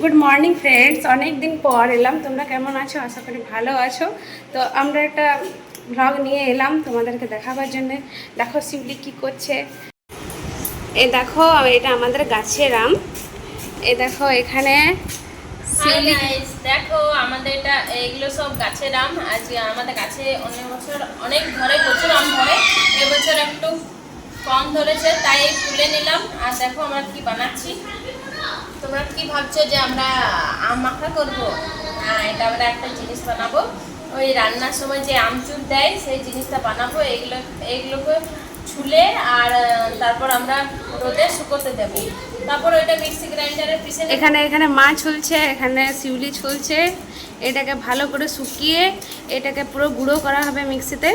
Good morning friends অনেক দিন পর এলাম। তোমরা কেমন আছো? আশা করি ভালো আছো। তো আমরা একটা ভ্লগ নিয়ে এলাম তোমাদেরকে দেখাবার জন্য। দেখো শিবলি কি করছে। এ দেখো এটা আমাদের গাছের আম। এ দেখো এখানে শিউলি দেখো আমাদের এটা এগুলো সব গাছের আম। আজ আমাদের গাছে অনেক বছর অনেক ধরে প্রচুর আম ধরে। এবছর একটু কম ধরেছে তাই তুলে নিলাম। আর দেখো আমরা কি বানাচ্ছি। তোমরা কি ভাবছ যে আমরা আম মাখা করব? হ্যাঁ এটা আমরা একটা জিনিস বানাবো। ওই রান্নার সময় যে আমচুর দেয় সেই জিনিসটা বানাবো। এগুলো এগুলোকে ছুলে আর তারপর আমরা রোদে শুকোতে দেবো। তারপর ওইটা মিক্সি গ্রাইন্ডারে নেব। এখানে এখানে মা ছুলছে এখানে শিউলি ছুলছে। এটাকে ভালো করে শুকিয়ে এটাকে পুরো গুঁড়ো করা হবে মিক্সিতে।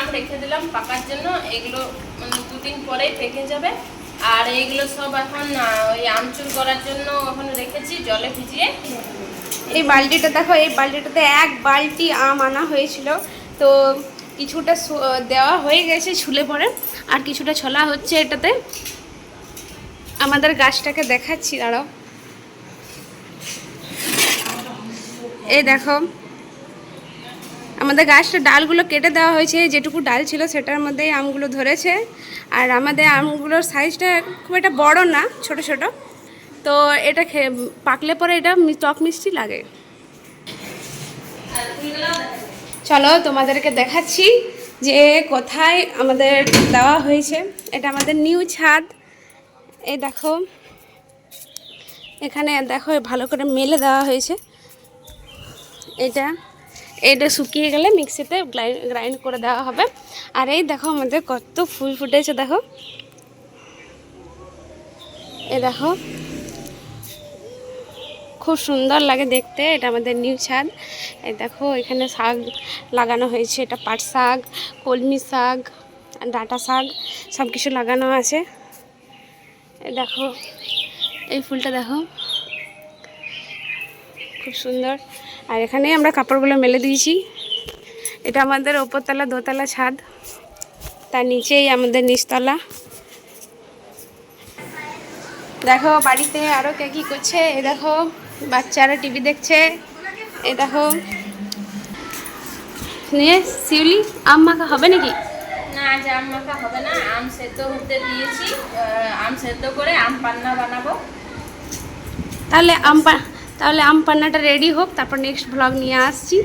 আম রেখে দিলাম পাকার জন্য। এগুলো মানে দুদিন পরেই পেকে যাবে। আর এইগুলো সব এখন ওই আমচুর করার জন্য এখন রেখেছি, জলে ভিজিয়ে। এই বালতিটা দেখো, এই বালতিটাতে এক বালতি আম আনা হয়েছিল। তো কিছুটা দেওয়া হয়ে গেছে ছুলে পরে। আর কিছুটা ছোলা হচ্ছে এটাতে। আমাদের গাছটাকে দেখাচ্ছি, দাঁড়াও। এই দেখো আমাদের গাছটা ডালগুলো কেটে দেওয়া হয়েছে, যেটুকু ডাল ছিল সেটার মধ্যেই আমগুলো ধরেছে। আর আমাদের আমগুলোর সাইজটা খুব একটা বড় না, ছোট ছোট। তো এটা খেয়ে পাকলে পরে এটা টক মিষ্টি লাগে। চলো তোমাদেরকে দেখাচ্ছি যে কোথায় আমাদের দেওয়া হয়েছে। এটা আমাদের নিউ ছাদ। এই দেখো। এখানে দেখো, ভালো করে মেলে দেওয়া হয়েছে। এটা। এটা শুকিয়ে গেলে মিক্সিতে গ্রাইন্ড করে দেওয়া হবে। আর এই দেখো আমাদের কত ফুল ফুটেছে, দেখো। এ দেখো। খুব সুন্দর লাগে দেখতে, এটা আমাদের নিউ ছাদ। এই দেখো, এখানে শাক লাগানো হয়েছে, এটা পাট শাক, কলমি শাক, ডাঁটা শাক সব কিছু লাগানো আছে। দেখো, এই ফুলটা দেখো। খুব সুন্দর। আর এখানে আমরা কাপড়গুলো মেলে দিয়েছি। এটা আমাদের ওপরতলা দোতলা ছাদ। তার নিচেই আমাদের নিচতলা। দেখো বাড়িতে আরও কে কী করছে? এ দেখো বাচ্চারা টিভি দেখছে। এ দেখো। নিয়ে শিউলি আম মাখা হবে নাকি? না আজ আম মাখা হবে না। আম সেদ্ধ হতে দিয়েছি। আম সেদ্ধ করে আম পান্না বানাবো। তাহলে আম পা তাহলে আম পান্নাটা রেডি হোক তারপর নেক্সট ব্লগ নিয়ে আসছি।